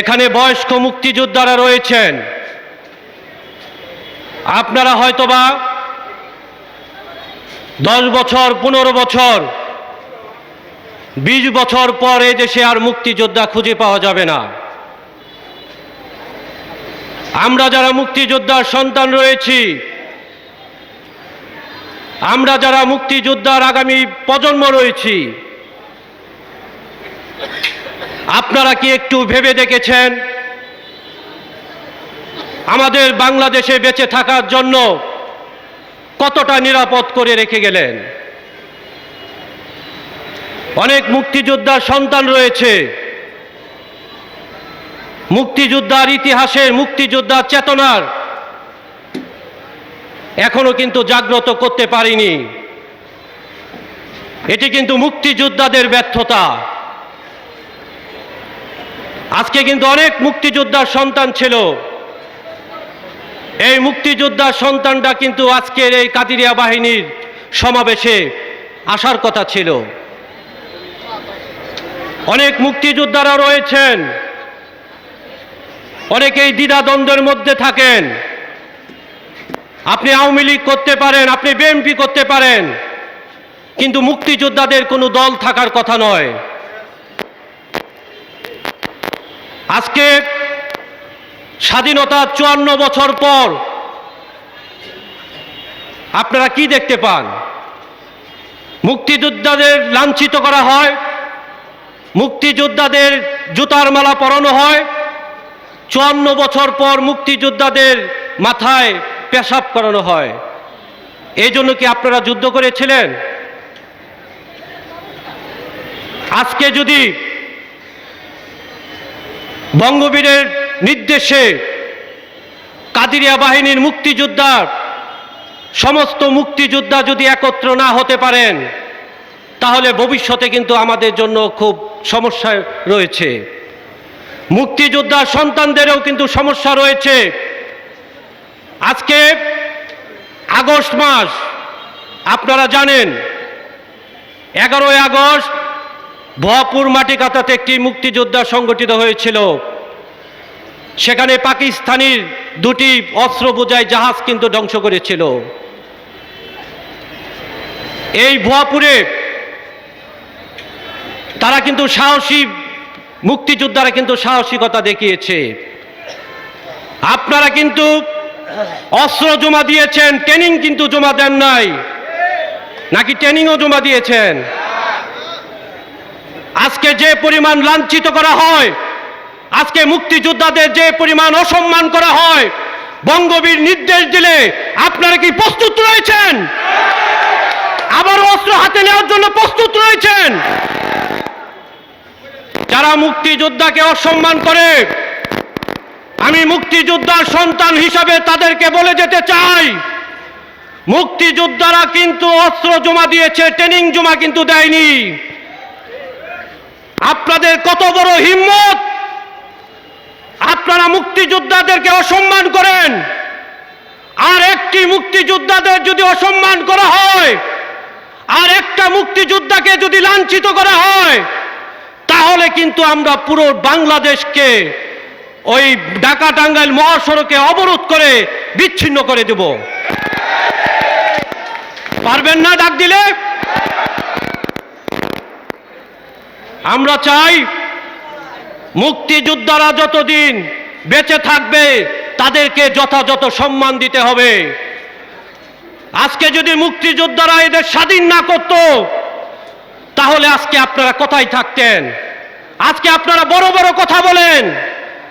এখানে বয়স্ক মুক্তিযোদ্ধারা রয়েছেন। আপনারা হয়তোবা দশ বছর, পনেরো বছর, বিশ বছর পর দেশে আর মুক্তিযোদ্ধা খুঁজে পাওয়া যাবে না। আমরা যারা মুক্তিযোদ্ধার সন্তান রয়েছি, আমরা যারা মুক্তিযোদ্ধার আগামী প্রজন্ম রয়েছি আপনারা কি একটু ভেবে দেখেছেন? আমাদের বাংলাদেশে বেঁচে থাকার জন্য কতটা নিরাপদ করে রেখে গেলেন? অনেক মুক্তিযোদ্ধার সন্তান রয়েছে। মুক্তিযোদ্ধার ইতিহাসের মুক্তিযোদ্ধার চেতনার এখনও কিন্তু জাগ্রত করতে পারিনি। এটি কিন্তু মুক্তিযোদ্ধাদের ব্যর্থতা। আজকে কিন্তু অনেক মুক্তিযোদ্ধার সন্তান ছিল। এই মুক্তিযোদ্ধার সন্তানটা কিন্তু আজকের এই কাদিরিয়া বাহিনীর সমাবেশে আসার কথা ছিল। অনেক মুক্তিযোদ্ধারা রয়েছেন। অনেকেই দ্বিধাদ্বন্দ্বের মধ্যে থাকেন। আপনি আওয়ামী লীগ করতে পারেন, আপনি বিএনপি করতে পারেন, কিন্তু মুক্তিযোদ্ধাদের কোনো দল থাকার কথা নয়। আজকে স্বাধীনতার চুয়ান্ন বছর পর আপনারা কি দেখতে পান? মুক্তিযোদ্ধাদের লাঞ্ছিত করা হয়, মুক্তিযোদ্ধাদের জুতার মালা পরানো হয়, চুয়ান্ন বছর পর মুক্তিযোদ্ধাদের মাথায় পেশাব করানো হয়। এই জন্য কি আপনারা যুদ্ধ করেছিলেন? আজকে যদি বঙ্গবীরের নির্দেশে কাদিরিয়া বাহিনীর মুক্তিযোদ্ধা, সমস্ত মুক্তিযোদ্ধা যদি একত্র না হতে পারেন, তাহলে ভবিষ্যতে কিন্তু আমাদের জন্য খুব সমস্যায় রয়েছে। মুক্তিযোদ্ধার সন্তানদেরও কিন্তু সমস্যা রয়েছে। আজকে আগস্ট মাস, আপনারা জানেন, এগারোই আগস্ট ভয়াপুর মাটিকাতাতে একটি মুক্তিযোদ্ধা সংগঠিত হয়েছিল। সেখানে পাকিস্তানির দুটি অস্ত্র বোঝাই জাহাজ কিন্তু ধ্বংস করেছিল। এই ভুয়াপুরে তারা কিন্তু সাহসী, মুক্তিযোদ্ধারা কিন্তু সাহসিকতা দেখিয়েছে। আপনারা কিন্তু অস্ত্র জমা দিয়েছেন ট্রেনিং কিন্তু জমা দেন নাই। নাকি ট্রেনিংও জমা দিয়েছেন? আজকে যে পরিমাণ লাঞ্ছিত করা হয়, আজকে মুক্তিযোদ্ধাদের যে পরিমাণ অসম্মান করা হয়, বঙ্গবীর নির্দেশ দিলে আপনারা কি প্রস্তুত রয়েছেন? আবার অস্ত্র হাতে নেওয়ার জন্য প্রস্তুত রয়েছেন? যারা মুক্তিযোদ্ধাকে অসম্মান করে, আমি মুক্তিযোদ্ধার সন্তান হিসাবে তাদেরকে বলে যেতে চাই, মুক্তিযোদ্ধারা কিন্তু অস্ত্র জমা দিয়েছে, ট্রেনিং জমা কিন্তু দেয়নি। আপনাদের কত বড় হিম্মত? আপনারা মুক্তিযোদ্ধাদেরকে অসম্মান করেন। আর একটি মুক্তিযোদ্ধাদের যদি অসম্মান করা হয়, আর একটা মুক্তিযোদ্ধাকে যদি লাঞ্ছিত করা হয়, তাহলে কিন্তু আমরা পুরো বাংলাদেশকে ওই ঢাকা টাঙ্গাইল মহাসড়কে অবরোধ করে বিচ্ছিন্ন করে দেব। পারবেন না ডাক দিলে? আমরা চাই মুক্তিযোদ্ধারা যতদিন বেঁচে থাকবে, তাদেরকে যথাযথ সম্মান দিতে হবে। আজকে যদি মুক্তিযোদ্ধারা এদের স্বাধীন না করত, তাহলে আজকে আপনারা কোথায় থাকতেন? আজকে আপনারা বড় বড় কথা বলেন।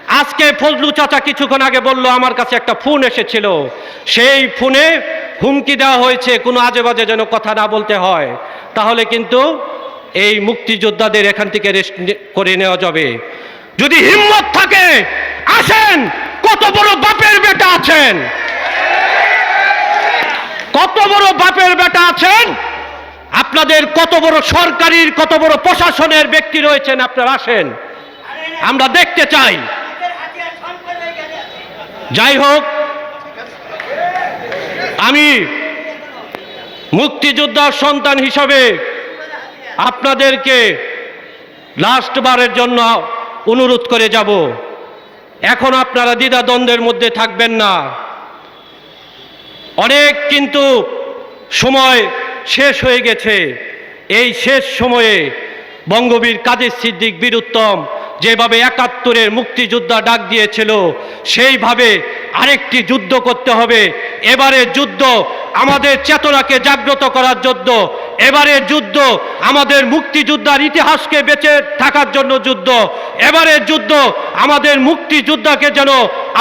আজকে ফজলু চাচা কিছুক্ষণ আগে বলল, আমার কাছে একটা ফোন এসেছিল। সেই ফোনে হুমকি দেওয়া হয়েছে, কোনো আজে বাজে যেন কথা না বলতে হয়। তাহলে কিন্তু এই মুক্তিযোদ্ধাদের এখান থেকে রেস্ট করে নেওয়া যাবে। যদি হিম্মত থাকে, আসেন, কত বড় বাপের বেটা আছেন? কত বড় বাপের বেটা আছেন? আপনাদের কত বড় সরকারির, কত বড় প্রশাসনের ব্যক্তি রয়েছেন, আপনারা আসেন। আমরা দেখতে চাই। যাই হোক, আমি মুক্তিযোদ্ধার সন্তান হিসাবে আপনাদেরকে লাস্ট বারের জন্য অনুরোধ করে যাব। এখন আপনারা দ্বিধাদ্বন্দ্বের মধ্যে থাকবেন না। অনেক কিন্তু সময় শেষ হয়ে গেছে। এই শেষ সময়ে বঙ্গবীর কাদের সিদ্দিক বীর উত্তম যেভাবে একাত্তরের মুক্তিযোদ্ধা ডাক দিয়েছিল, সেইভাবে আরেকটি যুদ্ধ করতে হবে। এবারের যুদ্ধ আমাদের চেতনাকে জাগ্রত করার যুদ্ধ এবারের যুদ্ধ আমাদের মুক্তিযোদ্ধার ইতিহাসকে বেঁচে থাকার জন্য যুদ্ধ। এবারের যুদ্ধ আমাদের মুক্তিযোদ্ধাকে যেন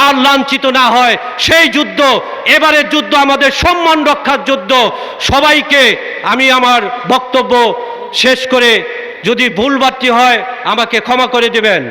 আর লাঞ্ছিত না হয়, সেই যুদ্ধ। এবারের যুদ্ধ আমাদের সম্মান রক্ষার যুদ্ধ। সবাইকে আমি আমার বক্তব্য শেষ করে যদি ভুল বাড়তি হয় আমাকে ক্ষমা করে দেবেন।